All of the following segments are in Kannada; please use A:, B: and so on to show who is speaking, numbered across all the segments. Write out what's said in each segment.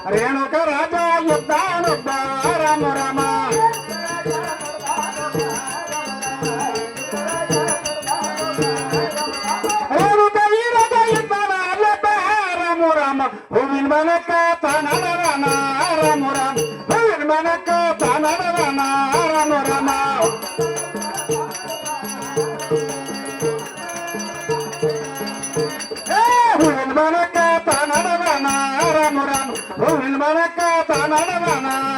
A: ಯುದ್ಧಾನೊಬ್ಬ ರಾಮ ರಾಮ ರೇಣುಕ ರಾಜ ಯುದ್ಧಾನೊಬ್ಬ ರಾಮ ರಾಮ ರೇಣುಕ ವೀರದ ಯುದ್ಧನ ಅಲ್ಲಪ್ಪ ರಾಮ ರಾಮ ಹೂವಿನ ಮನಕ ತಾನಡರನ ರಾಮ ರಾಮ ಹೂವಿನ ಮನಕ 来来来来。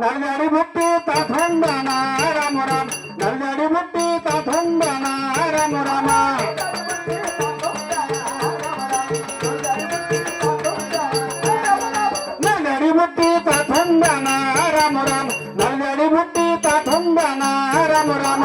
A: నల్గడి ముట్టి తథొందన రామ రామ నల్గడి ముట్టి తథొందన రామ రామ నల్గడి ముట్టి తథొందన రామ రామ నల్గడి ముట్టి తథొందన Rama Rama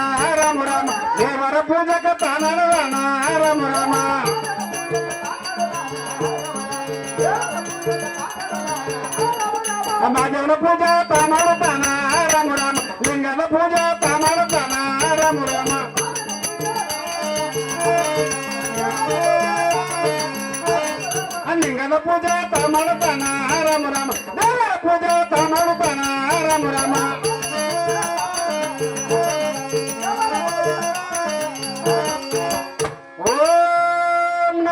A: Puja tamal tanah ramu ramah, dengar puja tamal tanah ramu ramah.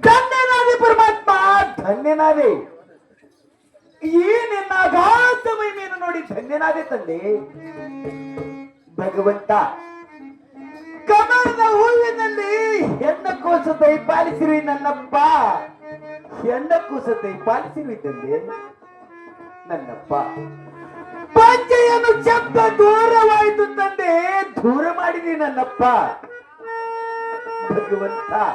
B: ಧನ್ಯನಾದೆ ಪರಮಾತ್ಮ, ಧನ್ಯನಾದೆ. ಈ ನಿನ್ನ ಅಗಾಧ ಮಹಿಮೆಯನ್ನು ನೋಡಿ ಧನ್ಯನಾದೆ ತಂದೆ. ಭಗವಂತ, ಕಮಲದ ಹೂವಿನಲ್ಲಿ ಹೆಣ್ಣ ಕೋಸ ದಯಪಾಲಿಸಿರುವಿ ನನ್ನಪ್ಪ. ಹೆಣ್ಣ ಕೋಸ ದಯಪಾಲಿಸಿರುವಿ ತಂದೆ. ನನ್ನಪ್ಪ. ಪಂಚೆಯನ್ನು ಶಬ್ದ ದೂರವಾಯಿತು ತಂದೆ. ದೂರ ಮಾಡಿದಿ ನನ್ನಪ್ಪ. بدك وانت